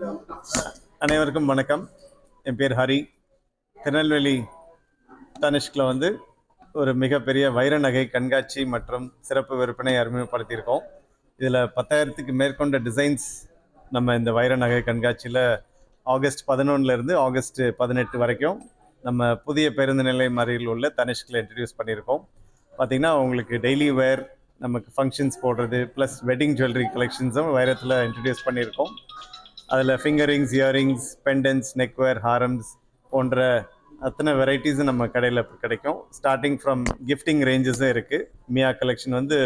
அனைவருக்கும் வணக்கம். என் பேர் ஹரி. திருநெல்வேலி தனுஷ்கில் வந்து ஒரு மிகப்பெரிய வைர நகை கண்காட்சி மற்றும் சிறப்பு விற்பனை அறிமுகப்படுத்தியிருக்கோம். இதில் பத்தாயிரத்துக்கு மேற்கொண்ட டிசைன்ஸ் நம்ம இந்த வைர நகை கண்காட்சியில் ஆகஸ்ட் பதினொன்றுலேருந்து ஆகஸ்ட் பதினெட்டு வரைக்கும் நம்ம புதிய பேருந்து நிலையம் அருகில் உள்ள தனுஷ்கில் இன்ட்ரடியூஸ் பண்ணியிருக்கோம். பார்த்திங்கன்னா உங்களுக்கு டெய்லி வேர் நமக்கு ஃபங்க்ஷன்ஸ் போடுறது ப்ளஸ் வெட்டிங் ஜுவல்லரி கலெக்ஷன்ஸும் வைரத்தில் இன்ட்ரடியூஸ் பண்ணியிருக்கோம். அதில் finger rings earrings pendants neckwear harams போன்ற அத்தனை வெரைட்டிஸும் நம்ம கடையில் கிடைக்கும். ஸ்டார்டிங் ஃப்ரம் கிஃப்டிங் ரேஞ்சஸும் இருக்குது மியா கலெக்ஷன் வந்து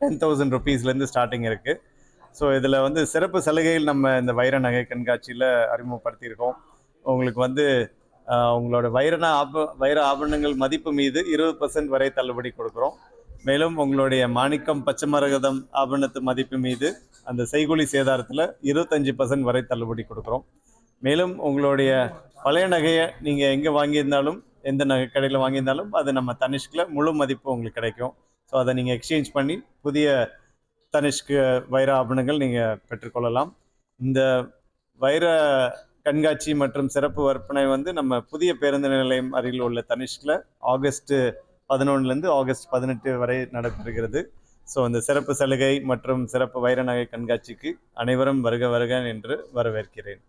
டென் தௌசண்ட் ருபீஸ்லேருந்து ஸ்டார்டிங் இருக்குது ஸோ இதில் வந்து சிறப்பு சலுகையில் நம்ம இந்த வைர நகை கண்காட்சியில் அறிமுகப்படுத்தியிருக்கோம். உங்களுக்கு வந்து உங்களோட வைர ஆப வைர ஆபரணங்கள் மதிப்பு மீது இருபது பர்சன்ட் வரை தள்ளுபடி கொடுக்குறோம். மேலும் உங்களுடைய மாணிக்கம் பச்சை மரகதம் ஆபரணத்து மதிப்பு மீது அந்த செய்கூலி சேதாரத்தில் இருபத்தஞ்சி பர்சன்ட் வரை தள்ளுபடி கொடுக்குறோம். மேலும் உங்களுடைய பழைய நகையை நீங்கள் எங்கே வாங்கியிருந்தாலும் எந்த நகை கடையில் வாங்கியிருந்தாலும் அது நம்ம தனிஷ்கில் முழு மதிப்பு உங்களுக்கு கிடைக்கும். ஸோ அதை நீங்கள் எக்ஸ்சேஞ்ச் பண்ணி புதிய தனிஷ்கு வைர ஆபரணங்கள் நீங்கள் பெற்றுக்கொள்ளலாம். இந்த வைர கண்காட்சி மற்றும் சிறப்பு விற்பனை வந்து நம்ம புதிய பேருந்து நிலையம் அருகில் உள்ள தனிஷ்கில் ஆகஸ்ட்டு பதினொன்றுலேருந்து ஆகஸ்ட் பதினெட்டு வரை நடைபெறுகிறது. ஸோ இந்த சிறப்பு சலுகை மற்றும் சிறப்பு வைரநகை கண்காட்சிக்கு அனைவரும் வருக வருக என்று வரவேற்கிறேன்.